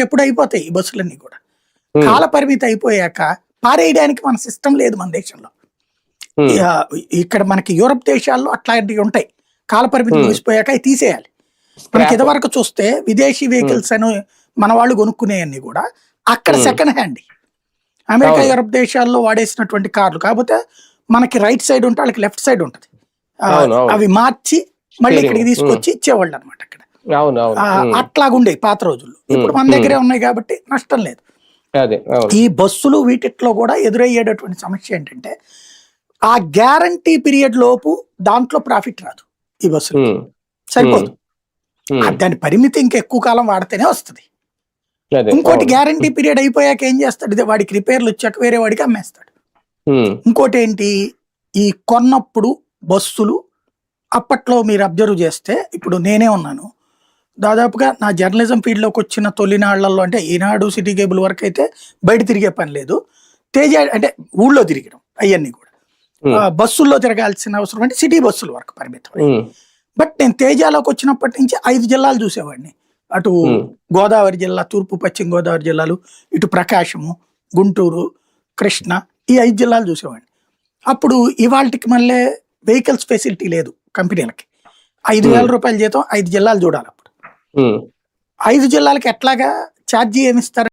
ఎప్పుడు అయిపోతాయి ఈ బస్సులన్నీ కూడా కాల పరిమితి అయిపోయాక పారేయడానికి మన సిస్టమ్ లేదు మన దేశంలో ఇక్కడ మనకి యూరప్ దేశాల్లో అట్లాంటివి ఉంటాయి కాల పరిమితి. ముగిసిపోయాక అవి తీసేయాలి మనకి. ఇదివరకు చూస్తే విదేశీ వెహికల్స్ అని మన వాళ్ళు కొనుక్కునేవన్నీ కూడా అక్కడ. Second hand America. యూరప్ దేశాల్లో వాడేసినటువంటి కార్లు కాకపోతే మనకి రైట్ సైడ్ ఉంటే వాళ్ళకి లెఫ్ట్ సైడ్ ఉంటది. అవి మార్చి మళ్ళీ. ఇక్కడికి తీసుకొచ్చి ఇచ్చేవాళ్ళు అనమాట అక్కడ అట్లాగుండే పాత రోజుల్లో. ఇప్పుడు మన. దగ్గరే ఉన్నాయి కాబట్టి నష్టం లేదు. ఈ బస్సులు వీటిట్లో కూడా ఎదురయ్యేటటువంటి సమస్య ఏంటంటే ఆ గ్యారంటీ పీరియడ్ లోపు దాంట్లో ప్రాఫిట్ రాదు ఈ బస్సులు సరిపోదు. దాని పరిమితి ఇంకా ఎక్కువ కాలం వాడితేనే వస్తుంది. ఇంకోటి. గ్యారంటీ పీరియడ్ అయిపోయాక ఏం చేస్తాడు? ఇదే వాడికి రిపేర్లు వచ్చాక వేరే వాడికి అమ్మేస్తాడు. ఇంకోటి ఏంటి? ఈ కొన్నప్పుడు బస్సులు అప్పట్లో మీరు అబ్జర్వ్ చేస్తే ఇప్పుడు నేనే ఉన్నాను. దాదాపుగా నా జర్నలిజం ఫీల్డ్లోకి వచ్చిన తొలినాళ్ళలో అంటే ఈనాడు సిటీ కేబుల్ వరకు అయితే బయట తిరిగే పని లేదు. తేజ అంటే ఊళ్ళో తిరగడం అవన్నీ కూడా. బస్సుల్లో తిరగాల్సిన అవసరం అంటే సిటీ బస్సుల వరకు పరిమితం బట్ నేను తేజాలోకి వచ్చినప్పటి నుంచి ఐదు జిల్లాలు చూసేవాడిని. అటు. గోదావరి జిల్లా తూర్పు పశ్చిమ గోదావరి జిల్లాలు ఇటు ప్రకాశము గుంటూరు కృష్ణ ఈ ఐదు జిల్లాలు చూసేవాడిని. అప్పుడు ఇవాళకి మళ్ళీ వెహికల్స్ ఫెసిలిటీ లేదు కంపెనీలకి. ఐదు వేల. రూపాయల జీతం ఐదు జిల్లాలు చూడాలి. ఐదు జిల్లాలకు ఎట్లాగా ఛార్జీ ఏమిస్తారు?